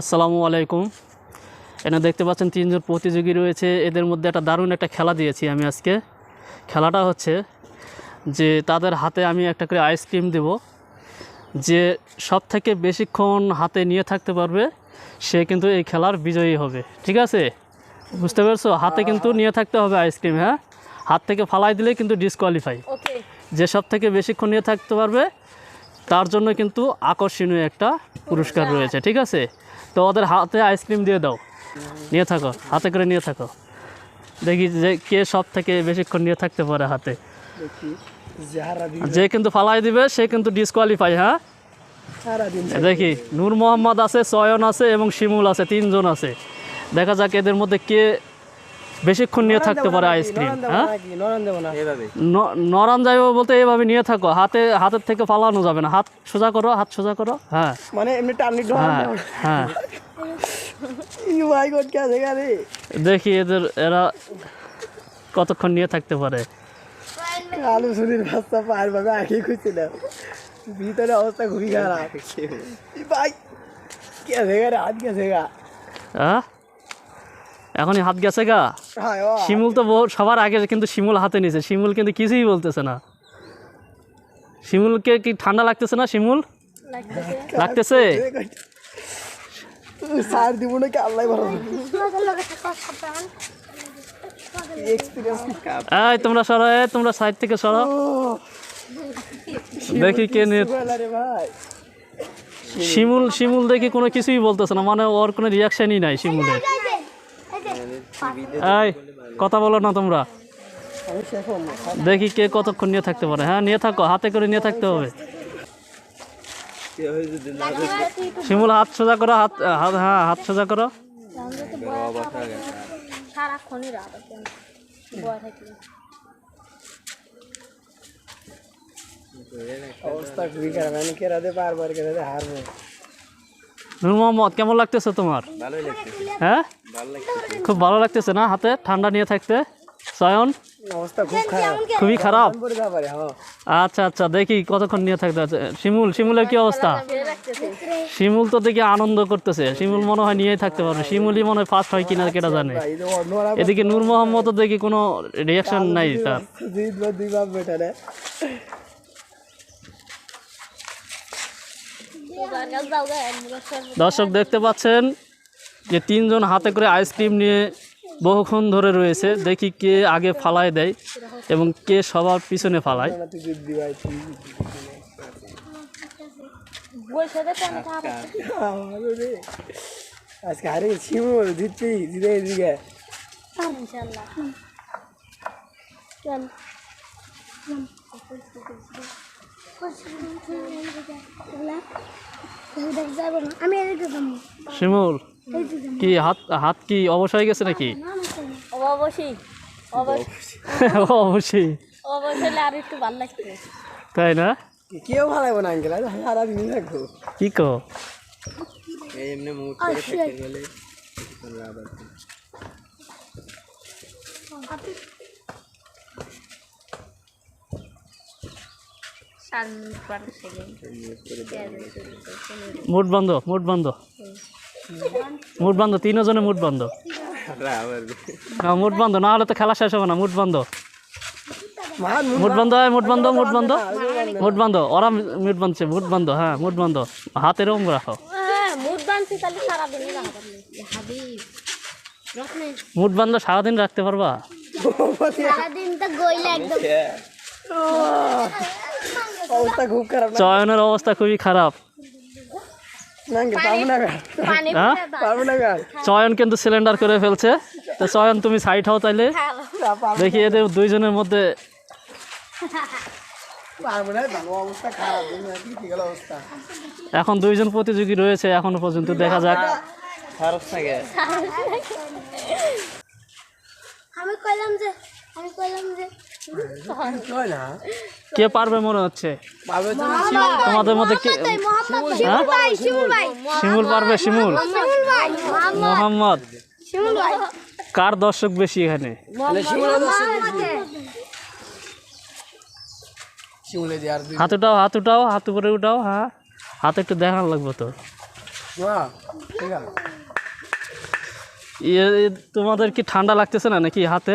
আসসালামু আলাইকুম। এখানে দেখতে পাচ্ছেন তিনজন প্রতিযোগী রয়েছে। এদের মধ্যে একটা দারুণ একটা খেলা দিয়েছি আমি আজকে। খেলাটা হচ্ছে যে তাদের হাতে আমি একটা করে আইসক্রিম দেব। যে সব থেকে বেশিক্ষণ হাতে নিয়ে থাকতে পারবে সে কিন্তু এই খেলার বিজয়ী হবে। ঠিক আছে? বুঝতে পারছ? হাতে কিন্তু নিয়ে থাকতে হবে আইসক্রিম হ্যাঁ? হাত থেকে ফালাই দিলে কিন্তু ডিসকোয়ালিফাই যে সব থেকে বেশিক্ষণ নিয়ে থাকতে পারবে তার জন্য কিন্তু আকর্ষণীয় একটা পুরস্কার রয়েছে ঠিক আছে? তো ওদের হাতে আইসক্রিম দিয়ে দাও। নিয়ে থাকো হাতে করে নিয়ে থাকো। দেখি যে কে সব থেকে বেশিক্ষণ নিয়ে থাকতে পারে হাতে। যে কিন্তু ফালাই দিবে সে কিন্তু ডিসকোয়ালিফাই হ্যাঁ? দেখি নূর মোহাম্মদ আছে চয়ন আছে এবং শিমুল আছে তিনজন আছে। দেখা যাক এদের মধ্যে কে বেশিক্ষণ নিয়ে থাকতে পারে আইসক্রিম হ্যাঁ? নরম দেবো না। এভাবে। ন- নরম যাইব বলতে এইভাবে নিয়ে থাকো। হাতে হাতের থেকে পালানো যাবে না। হাত সোজা করো হাত সোজা করো হ্যাঁ। মানে এমনি টানি হ্যাঁ হ্যাঁ। কে দেখি এদের এরা কতক্ষণ নিয়ে থাকতে পারে। আলু সুরির রাস্তা পার ভাবে আগে খুঁজছিলাম ভিতরে অবস্থা খুবই খারাপ। ভাই কে আছে রে হাত গেছে গা? হ্যাঁ এখনই হাত গেছে গা। শিমুল তো সবার আগে কিন্তু শিমুল হাতে নিছে। শিমুল কিন্তু কিছুই বলতেছে না। শিমুলকে কি ঠান্ডা লাগতেছে না শিমুল? লাগতেছে। সার দিব না আল্লাহ ভালো এই তোমরা সরো তোমরা সাইড থেকে সরো। দেখি কে শিমুল শিমুল দেখি কোনো কিছুই বলতেছে না। মানে ওর কোনো রিয়াকশনই নাই শিমুলের। এই কথা বলো না তোমরা। দেখি কে কতক্ষণ নিয়ে থাকতে পারে। হ্যাঁ নিয়ে থাকো হাতে করে নিয়ে থাকতে হবে। শিমুল হাত সোজা করো হাত হাত হ্যাঁ হাত সোজা করো। সারাক্ষণই রাত বয় থাকি। অবস্থা খুবই খারাপ। আমি কেরাতে বারবার কেরাতে হারবো? নূর মোহাম্মদ কেমন লাগতেছে তোমার? হ্যাঁ? খুব ভালো লাগতেছে না হাতে? ঠান্ডা নিয়ে থাকতে? চয়ন অবস্থা খুবই খারাপ? হ্যাঁ আচ্ছা আচ্ছা দেখি কতক্ষণ নিয়ে থাকতে আছে। শিমুল শিমুলের কি অবস্থা? শিমুল তো দেখি আনন্দ করতেছে। শিমুল মনে হয় নিয়েই থাকতে পারবে। শিমুলই মনে হয় ফার্স্ট হয় কিনা কেটা জানে। এদিকে নূর মোহাম্মদ দেখি কোনো রিয়াকশন নাই তার। দর্শক দেখতে পাচ্ছেন যে তিনজন হাতে করে আইসক্রিম নিয়ে বহুক্ষণ ধরে রয়েছে। দেখি কে আগে ফালায় দেয় এবং কে সবার পিছনে ফালায়। আজকে হারে জিতে চল। যাব শিমুল কি হাত হাত কি অবশ হয়ে গেছে নাকি? অবশ্যই অবশ্যই। অবশ্যই। অবশ্যই আর একটু ভালো লাগছে তাই না? কেউ ভালো না আঙ্কেল। সারা দিন থাকব কি কো? এমনি মুড করে থাকতে গেলে মুড বন্ধ মুড বন্ধ। মুড বন্ধ তিনজনে মুড বন্ধ। না মুড বন্ধ না হলে তো খেলা শেষ হবে না মুড বন্ধ। মুড বন্ধ হয় মুড বন্ধ মুড বন্ধ। মুড বন্ধ ওরা মুড বাঁধছে মুড বন্ধ হ্যাঁ মুড বন্ধ। হাতে এরকম রাখো। হ্যাঁ মুড বান্ধ সারাদিন রাখতে পারবা? সারাদিন তো গইলে একদম অবস্থা খুব খারাপ চয়নের অবস্থা খুবই খারাপ। হ্যাঁ? গান চয়ন কিন্তু সিলিন্ডার করে ফেলছে। তো চয়ন তুমি সাইড হও তাইলে। দেখি এদের দুইজনের মধ্যে পারব না ভালো অবস্থা খারাপ দেখুন কি গেল অবস্থা। এখন দুইজন প্রতিযোগী রয়েছে এখনও পর্যন্ত দেখা যাক। আমি কইলাম যে আমি কইলাম যে হয় কে পারবে মনে হচ্ছে? তোমাদের মধ্যে কে মোহাম্মদ হ্যাঁ? ভাই শিমুল শিমুল পারবে শিমুল? মোহাম্মদ। কার দর্শক বেশি এখানে? হাত উঠাও হাত উঠাও হাত উপরে উঠাও হ্যাঁ? হাত একটু দেখান লাগবে তো। হ্যাঁ ইয়ে তোমাদের কি ঠান্ডা লাগতেছে না নাকি হাতে?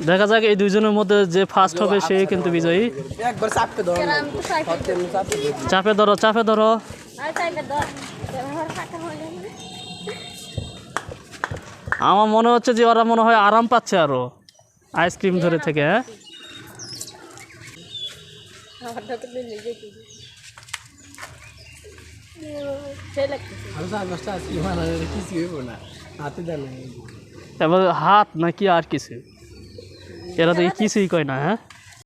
দেখা যাক এই দুইজনের মধ্যে যে ফার্স্ট হবে সে কিন্তু বিজয়ী। চাপে ধরো। চাপে ধরো আমার মনে হচ্ছে যে ওরা মনে হয় আরাম পাচ্ছে আরও আইসক্রিম ধরে থেকে হ্যাঁ? হইব না। হাতে হাত নাকি আর কিছু? এরা তো কিছুই কয় না হ্যাঁ?